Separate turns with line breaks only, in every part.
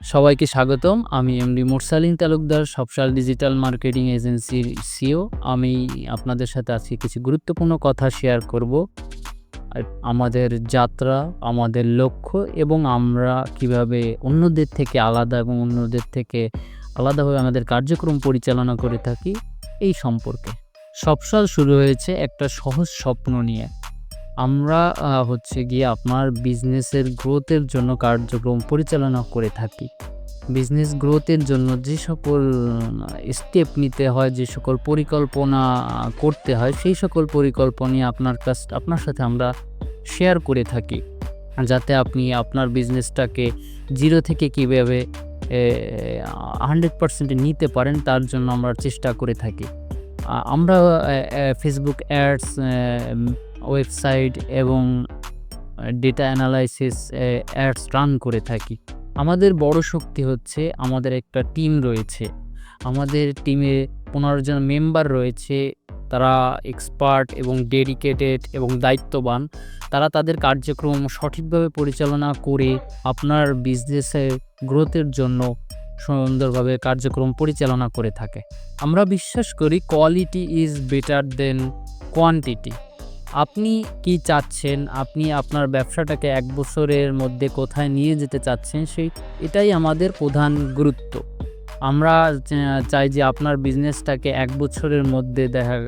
সবাইকে স্বাগতম। আমি এমডি মুরসালিন তালুকদার সবসাল ডিজিটাল মার্কেটিং এজেন্সির সিও। আমি আপনাদের সাথে আজকে কিছু গুরুত্বপূর্ণ কথা শেয়ার করব। আমাদের যাত্রা, আমাদের লক্ষ্য এবং আমরা কীভাবে অন্যদের থেকে আলাদা এবং অন্যদের থেকে আলাদাভাবে আমাদের কার্যক্রম পরিচালনা করে থাকি এই সম্পর্কে। সবসাল শুরু হয়েছে একটা সহজ স্বপ্ন নিয়ে। আমরা হচ্ছে গিয়ে আপনার বিজনেসের গ্রোথের জন্য কার্যক্রম পরিচালনা করে থাকি। বিজনেস গ্রোথের জন্য যে সকল স্টেপ নিতে হয়, যে সকল পরিকল্পনা করতে হয়, সেই সকল পরিকল্পনা আপনার কাছ, আপনার সাথে আমরা শেয়ার করে থাকি। যাতে আপনি আপনার বিজনেসটাকে জিরো থেকে কীভাবে হান্ড্রেড পার্সেন্টে নিতে পারেন, তার জন্য আমরা চেষ্টা করে থাকি। আমরা ফেসবুক অ্যাডস ওয়েবসাইট এবং ডেটা অ্যানালাইসিস অ্যাডস রান করে থাকি। আমাদের বড় শক্তি হচ্ছে আমাদের একটা টিম রয়েছে। আমাদের টিমে পনেরো জন মেম্বার রয়েছে। তারা এক্সপার্ট এবং ডেডিকেটেড এবং দায়িত্ববান। তারা তাদের কার্যক্রম সঠিকভাবে পরিচালনা করে আপনার বিজনেসের গ্রোথের জন্য সুন্দরভাবে কার্যক্রম পরিচালনা করে থাকে। আমরা বিশ্বাস করি quality is better than quantity আপনি কি চাচ্ছেন? আপনি আপনার ব্যবসাটাকে এক বছরের মধ্যে কোথায় নিয়ে যেতে চাচ্ছেন? সেই, এটাই আমাদের প্রধান গুরুত্ব। আমরা চাই যে আপনার বিজনেসটাকে এক বছরের মধ্যে দেখা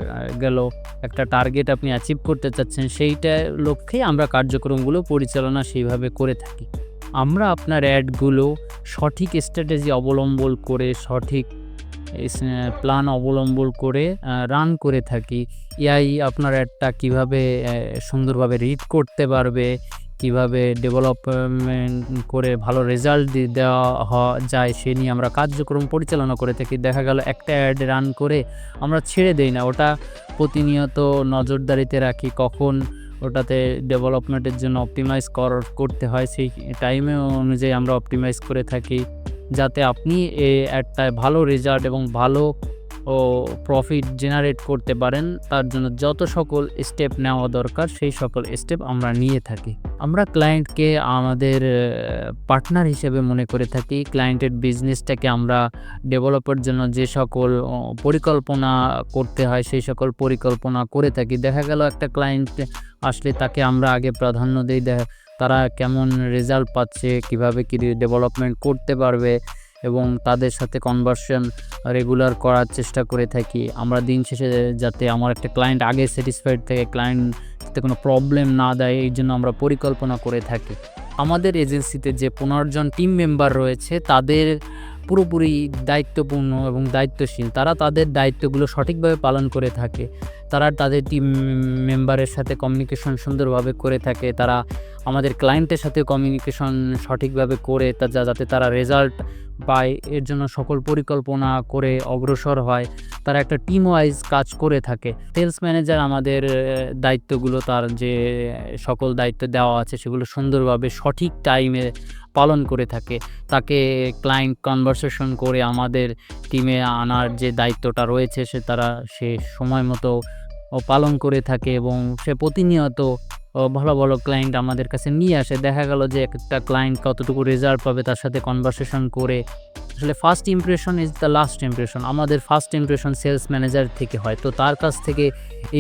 গেল, একটা টার্গেট আপনি অ্যাচিভ করতে চাচ্ছেন, সেইটা লক্ষ্যেই আমরা কার্যক্রমগুলো পরিচালনা সেইভাবে করে থাকি। আমরা আপনার অ্যাডগুলো সঠিক স্ট্র্যাটেজি অবলম্বন করে সঠিক প্ল্যান অবলম্বন করে রান করে থাকি। এআই আপনার অ্যাডটা কীভাবে সুন্দরভাবে রিড করতে পারবে, কীভাবে ডেভেলপমেন্ট করে ভালো রেজাল্ট দেওয়া যায়, সে নিয়ে আমরা কার্যক্রম পরিচালনা করে থাকি। দেখা গেল একটা অ্যাড রান করে আমরা ছেড়ে দেই না, ওটা প্রতিনিয়ত নজরদারিতে রাখি, কখন ওটাতে ডেভেলপমেন্টের জন্য অপটিমাইজ কর, করতে হয়, সেই টাইমে অনুযায়ী আমরা অপটিমাইজ করে থাকি। যাতে আপনি অ্যাডটায় ভালো রেজাল্ট এবং ভালো, ও প্রফিট জেনারেট করতে পারেন, তার জন্য যত সকল স্টেপ নেওয়া দরকার, সেই সকল স্টেপ আমরা নিয়ে থাকি। আমরা ক্লায়েন্টকে আমাদের পার্টনার হিসেবে মনে করে থাকি। ক্লায়েন্টের বিজনেসটাকে আমরা ডেভেলপের জন্য যে সকল পরিকল্পনা করতে হয়, সেই সকল পরিকল্পনা করে থাকি। দেখা গেল একটা ক্লায়েন্ট আসলে তাকে আমরা আগে প্রাধান্য দিই। দেখা তারা কেমন রেজাল্ট পাচ্ছে, কীভাবে কি ডেভেলপমেন্ট করতে পারবে এবং তাদের সাথে কনভার্সন রেগুলার করার চেষ্টা করে থাকি। আমরা দিন শেষে যাতে আমার একটা ক্লায়েন্ট আগে স্যাটিসফাইড থাকে ক্লায়েন্ট যাতে কোনো প্রবলেম না দেয়, এই জন্য আমরা পরিকল্পনা করে থাকি। আমাদের এজেন্সিতে যে পনেরো জন টিম মেম্বার রয়েছে, তাদের পুরোপুরি দায়িত্বপূর্ণ এবং দায়িত্বশীল। তারা তাদের দায়িত্বগুলো সঠিকভাবে পালন করে থাকে। তারা তাদের টিম মেম্বারের সাথে কমিউনিকেশন সুন্দরভাবে করে থাকে। তারা আমাদের ক্লায়েন্টের সাথে কমিউনিকেশন সঠিকভাবে করে তা যা- যাতে তারা রেজাল্ট পায়, এর জন্য সকল পরিকল্পনা করে অগ্রসর হয়। তারা একটা টিম ওয়াইজ কাজ করে থাকে। সেলস ম্যানেজার আমাদের দায়িত্বগুলো তার যে, সকল দায়িত্ব দেওয়া আছে, সেগুলো সুন্দরভাবে সঠিক টাইমে পালন করে থাকে। তাকে ক্লায়েন্ট কনভারসেশন করে আমাদের টিমে আনার যে দায়িত্বটা রয়েছে, সে তারা সে সময় মতো পালন করে থাকে এবং সে প্রতিনিয়ত ভালো ভালো ক্লায়েন্ট আমাদের কাছে নিয়ে আসে। দেখা গেল যে একটা ক্লায়েন্ট কতটুকু রেজাল্ট পাবে তার সাথে কনভারসেশন করে। আসলে first impression is the last impression আমাদের ফার্স্ট ইমপ্রেশন সেলস ম্যানেজার থেকে হয়। তো তার কাছ থেকে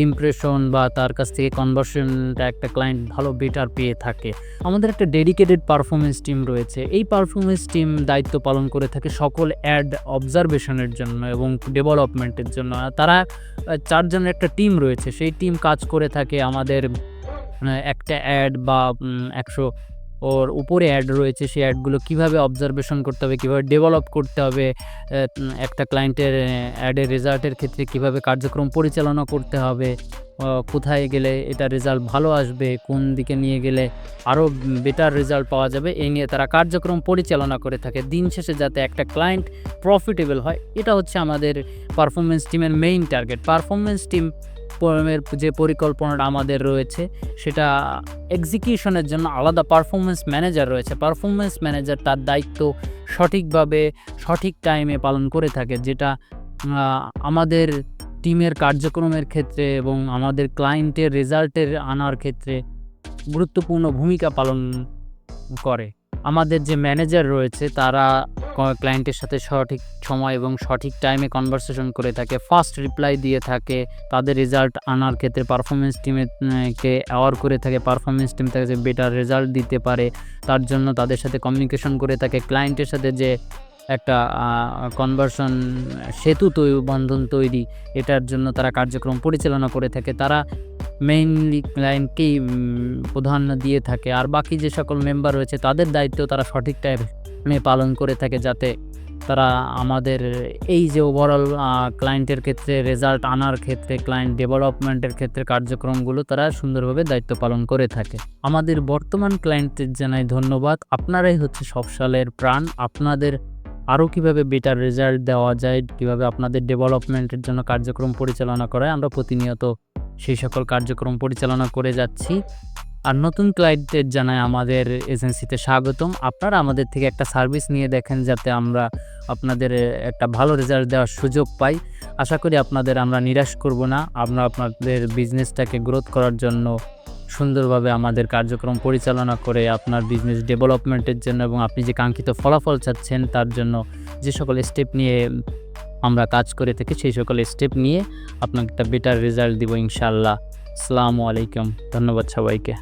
ইমপ্রেশন বা তার কাছ থেকে কনভার্সনটা একটা ক্লায়েন্ট ভালো বেটার পেয়ে থাকে। আমাদের একটা ডেডিকেটেড পারফরমেন্স টিম রয়েছে। এই পারফরমেন্স টিম দায়িত্ব পালন করে থাকে সকল অ্যাড অবজারভেশনের জন্য এবং ডেভেলপমেন্টের জন্য। তারা চারজনের একটা টিম রয়েছে। সেই টিম কাজ করে থাকে আমাদের একটা অ্যাড বা একশো ওর উপরে অ্যাড রয়েছে, সেই অ্যাডগুলো কীভাবে অবজারভেশন করতে হবে, কীভাবে ডেভেলপ করতে হবে একটা ক্লায়েন্টের অ্যাডের রেজাল্টের ক্ষেত্রে কীভাবে কার্যক্রম পরিচালনা করতে হবে কোথায় গেলে এটা রেজাল্ট ভালো আসবে, কোন দিকে নিয়ে গেলে আরও বেটার রেজাল্ট পাওয়া যাবে এই নিয়ে তারা কার্যক্রম পরিচালনা করে থাকে। দিন শেষে যাতে একটা ক্লায়েন্ট প্রফিটেবল হয়, এটা হচ্ছে আমাদের পারফরমেন্স টিমের মেইন টার্গেট পারফরমেন্স টিম যে পরিকল্পনাটা আমাদের রয়েছে, সেটা এক্সিকিউশনের জন্য আলাদা পারফরমেন্স ম্যানেজার রয়েছে। পারফরমেন্স ম্যানেজার তার দায়িত্ব সঠিকভাবে, সঠিক টাইমে পালন করে থাকে, যেটা আমাদের টিমের কার্যক্রমের ক্ষেত্রে এবং আমাদের ক্লায়েন্টের রেজাল্টের আনার ক্ষেত্রে গুরুত্বপূর্ণ ভূমিকা পালন করে। আমাদের যে ম্যানেজার রয়েছে, তারা ক্লায়েন্টের সাথে সঠিক সময় এবং সঠিক টাইমে কনভারসেশন করে থাকে ফার্স্ট রিপ্লাই দিয়ে থাকে, তাদের রেজাল্ট আনার ক্ষেত্রে পারফরমেন্স টিমে কে অ্যাওয়ার করে থাকে পারফরমেন্স টিম তাকে বেটার রেজাল্ট দিতে পারে, তার জন্য তাদের সাথে কমিউনিকেশন করে থাকে ক্লায়েন্টের সাথে যে একটা কনভার্সন সেতু তৈরি বন্ধন তৈরি, এটার জন্য তারা কার্যক্রম পরিচালনা করে থাকে। তারা মেইনলি ক্লায়েন্টকেই প্রাধান্য দিয়ে থাকে। আর বাকি যে সকল মেম্বার রয়েছে, তাদের দায়িত্ব তারা সঠিক টাইমে পালন করে থাকে যাতে তারা আমাদের এই যে ওভারঅল ক্লায়েন্টের ক্ষেত্রে রেজাল্ট আনার ক্ষেত্রে ক্লায়েন্ট ডেভেলপমেন্টের ক্ষেত্রে কার্যক্রমগুলো তারা সুন্দরভাবে দায়িত্ব পালন করে থাকে। আমাদের বর্তমান ক্লায়েন্টের জানাই ধন্যবাদ। আপনারাই হচ্ছে সব সালের প্রাণ। আপনাদের আরও কীভাবে বেটার রেজাল্ট দেওয়া যায়, কীভাবে আপনাদের ডেভেলপমেন্টের জন্য কার্যক্রম পরিচালনা করায় আমরা প্রতিনিয়ত সেই সকল কার্যক্রম পরিচালনা করে যাচ্ছি। আর নতুন ক্লায়েন্টদের জানায় আমাদের এজেন্সিতে স্বাগতম। আপনারা আমাদের থেকে একটা সার্ভিস নিয়ে দেখেন, যাতে আমরা আপনাদের একটা ভালো রেজাল্ট দেওয়ার সুযোগ পাই। আশা করি আপনাদের আমরা নিরাশ করব না। আমরা আপনাদের বিজনেসটাকে গ্রোথ করার জন্য সুন্দরভাবে আমাদের কার্যক্রম পরিচালনা করে আপনার বিজনেস ডেভেলপমেন্টের জন্য এবং আপনি যে কাঙ্ক্ষিত ফলাফল চাচ্ছেন, তার জন্য যে সকল স্টেপ নিয়ে আমরা কাজ করে থাকি, সেই সকল স্টেপ নিয়ে আপনাকে একটা বেটার রেজাল্ট দিব ইনশাল্লাহ আসসালামু আলাইকুম। ধন্যবাদ সবাইকে।